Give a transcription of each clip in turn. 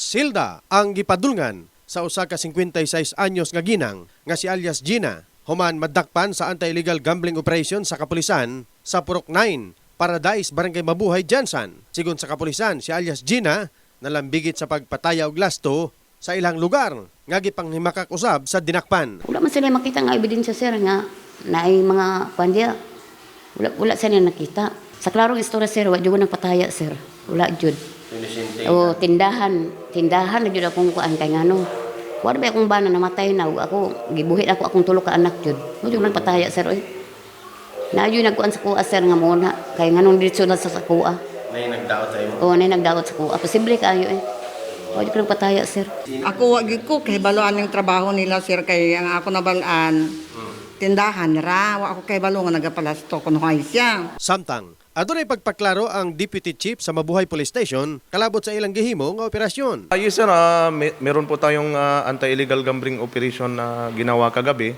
Silda ang gipadulngan sa usa ka 56 anyos nga ginang nga si alias Gina human madakpan sa anti-illegal gambling operation sa kapulisan sa Purok 9, Paradise, Barangay Mabuhay, Jansan. Sigon sa kapulisan, si alias Gina nalambigit sa pagpataya og lasto sa ilang lugar nga gipanghimakak usab sa dinakpan. Wala man sila makita nga ebidensya sir nga naay mga pandya. Wala wala sila nakita. Sa klarong istorya sir, wa jud nagpataya sir. Wala jud. O tindahan, tindahan na jud akong kuan kay ngano. Wala ba akong bana namatay na ug ako gibuhit ako akong tulo ka anak jud. Wa jud nagpataya sir oy. Na jud nagkuan sa kuha sir nga muna kay nganong diretso na sa sa kuha. May nagdaot tayo. O nay nagdaot sa kuha. Posible kayo eh. Wa jud ko nagpataya sir. Ako wag ko kay baluan ng trabaho nila sir kay ang ako nabalaan tindahan ra wa ako kay balo nga nagapalasto kuno siya. Samtang, adunay pagpaklaro ang Deputy Chief sa Mabuhay Police Station kalabot sa ilang gihimo nga operasyon. Ayos sir, ah, may- meron po tayong ah, anti-illegal gambling operation na ginawa kagabi.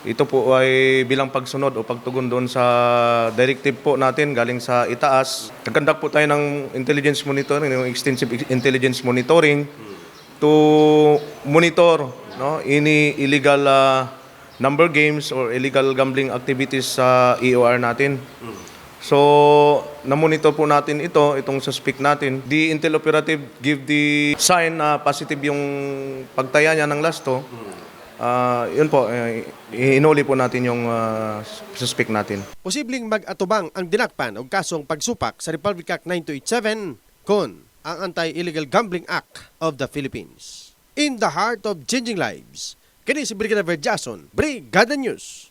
Ito po ay bilang pagsunod o pagtugon doon sa directive po natin galing sa itaas. Nagkandak po tayo ng intelligence monitoring, yung extensive intelligence monitoring to monitor no, any illegal ah, number games or illegal gambling activities sa EOR natin. So, na-monitor po natin ito, itong suspect natin. The Intel Operative give the sign na positive yung pagtaya niya ng lasto. Ah, yun po, eh, inuli po natin yung ah, suspect natin. Posibleng mag-atubang ang dinakpan og kasong pagsupak sa Republic Act 9287 kon ang Anti-Illegal Gambling Act of the Philippines. In the heart of changing lives, kini si Brigadier Jason, Brigada News.